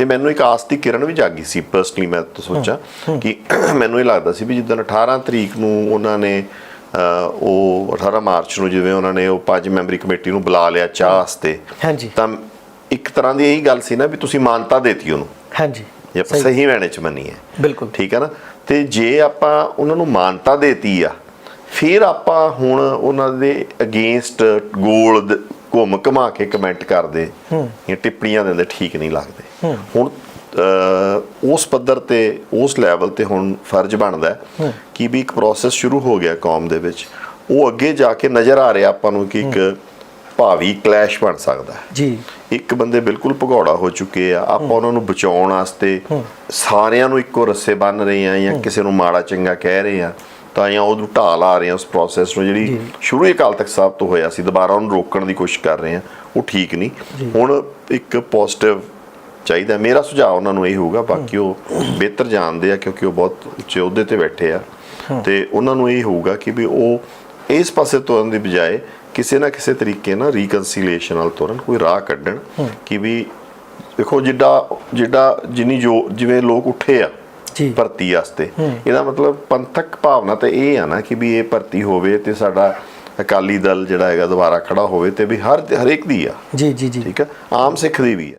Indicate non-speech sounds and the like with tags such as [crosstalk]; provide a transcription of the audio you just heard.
ਤੇ ਮੈਨੂੰ ਇੱਕ ਆਸ ਦੀ ਕਿਰਨ ਵੀ ਜਾਗੀ ਸੀ ਪਰਸਨਲੀ ਮੈਂ ਤਾਂ ਸੋਚਾਂ ਕਿ [clears throat] ਮੈਨੂੰ ਇਹ ਲੱਗਦਾ ਸੀ ਵੀ ਜਿੱਦਣ 18 ਤਰੀਕ ਨੂੰ ਉਹਨਾਂ ਨੇ ਉਹ 18 ਮਾਰਚ ਨੂੰ ਜਿਵੇਂ ਉਹਨਾਂ ਨੇ ਉਹ ਪੰਜ ਮੈਂਬਰੀ ਕਮੇਟੀ ਨੂੰ ਬੁਲਾ ਲਿਆ ਚਾਹ ਵਾਸਤੇ ਹਾਂਜੀ। ਤਾਂ ਇੱਕ ਤਰ੍ਹਾਂ ਦੀ ਇਹੀ ਗੱਲ ਸੀ ਨਾ ਵੀ ਤੁਸੀਂ ਮਾਨਤਾ ਦੇਤੀ ਉਹਨੂੰ। ਹਾਂਜੀ। ਜੇ ਆਪਾਂ ਸਹੀ ਵੈਣੇ ਚ ਮੰਨੀਏ ਬਿਲਕੁਲ। ਠੀਕ ਹੈ ਨਾ? ਤੇ ਜੇ ਆਪਾਂ ਉਹਨਾਂ ਨੂੰ ਮਾਨਤਾ ਦੇਤੀ ਆ ਫਿਰ ਆਪਾਂ ਹੁਣ ਉਹਨਾਂ ਦੇ ਅਗੇਂਸਟ ਗੋਲ ਘੁੰਮ ਘਮਾ ਕੇ ਕਮੈਂਟ ਕਰਦੇ ਜਾਂ ਟਿੱਪਣੀਆਂ ਦਿੰਦੇ ਠੀਕ ਨਹੀਂ ਲੱਗਦੇ। ਹੁਣ ਉਸ ਪੱਧਰ ਤੇ ਉਸ ਲੈਵਲ ਤੇ ਹੁਣ ਫਰਜ਼ ਬਣਦਾ ਕਿ ਵੀ ਇੱਕ ਪ੍ਰੋਸੈਸ ਸ਼ੁਰੂ ਹੋ ਗਿਆ ਕੌਮ ਦੇ ਵਿੱਚ। ਉਹ ਅੱਗੇ ਜਾ ਕੇ ਨਜ਼ਰ ਆ ਰਿਹਾ ਆਪਾਂ ਨੂੰ ਕਿ ਇੱਕ ਭਾਵੀ ਕਲੈਸ਼ ਬਣ ਸਕਦਾ ਹੈ। ਜੀ। ਇੱਕ ਬੰਦੇ ਬਿਲਕੁਲ ਭਗੌੜਾ ਹੋ ਚੁੱਕੇ ਆ। ਆਪਾਂ ਉਹਨਾਂ ਨੂੰ ਬਚਾਉਣ ਵਾਸਤੇ ਸਾਰਿਆਂ ਨੂੰ ਇੱਕੋ ਰੱਸੇ ਬੰਨ ਰਹੇ ਆ ਜਾਂ ਕਿਸੇ ਨੂੰ ਮਾੜਾ ਚੰਗਾ ਕਹਿ ਰਹੇ ਆ ਤਾਂ ਜਾਂ ਉਹਨੂੰ ਢਾਲ ਆ ਰਹੇ ਆ ਉਸ ਪ੍ਰੋਸੈਸ ਨੂੰ। ਜਿਹੜੀ ਸ਼ੁਰੂ ਹੀ ਅਕਾਲ ਤਖਤ ਸਾਹਿਬ ਤੋਂ ਹੋਇਆ ਸੀ ਦੁਬਾਰਾ ਉਹਨੂੰ ਰੋਕਣ ਦੀ ਕੋਸ਼ਿਸ਼ ਕਰ ਰਹੇ ਆ ਉਹ ਠੀਕ ਨਹੀਂ। ਹੁਣ ਇੱਕ ਪੋਜ਼ਿਟਿਵ ਚਾਹੀਦਾ ਮੇਰਾ ਸੁਝਾਅ ਉਹਨਾਂ ਨੂੰ ਇਹ ਹੋਊਗਾ ਬਾਕੀ ਉਹ ਬਿਹਤਰ ਜਾਣਦੇ ਆ ਕਿਉਂਕਿ ਉਹ ਬਹੁਤ ਉੱਚੇ ਅਹੁਦੇ ਤੇ ਬੈਠੇ ਆ। ਤੇ ਉਹਨਾਂ ਨੂੰ ਇਹ ਹੋਊਗਾ ਕਿ ਵੀ ਉਹ ਇਸ ਪਾਸੇ ਤੁਰਨ ਦੀ ਬਜਾਏ ਕਿਸੇ ਨਾ ਕਿਸੇ ਤਰੀਕੇ ਨਾਲ ਰੀਕਨਸੀਲੀਏਸ਼ਨ ਨਾਲ ਤੁਰਨ ਕੋਈ ਰਾਹ ਕੱਢਣ ਕਿ ਵੀ ਦੇਖੋ ਜਿੱਡਾ ਜਿੱਡਾ ਜਿੰਨੀ ਜੋ ਜਿਵੇਂ ਲੋਕ ਉੱਠੇ ਆ ਜੀ। ਭਰਤੀ ਵਾਸਤੇ ਇਹਦਾ ਮਤਲਬ ਪੰਥਕ ਭਾਵਨਾ ਤਾਂ ਇਹ ਆ ਨਾ ਕਿ ਵੀ ਇਹ ਭਰਤੀ ਹੋਵੇ ਤੇ ਸਾਡਾ ਅਕਾਲੀ ਦਲ ਜਿਹੜਾ ਹੈਗਾ ਦੁਬਾਰਾ ਖੜਾ ਹੋਵੇ ਤੇ ਵੀ ਹਰ ਹਰੇਕ ਦੀ ਆ। ਜੀ ਜੀ ਜੀ। ਠੀਕ ਹੈ ਆਮ ਸਿੱਖ ਦੀ ਵੀ ਆ।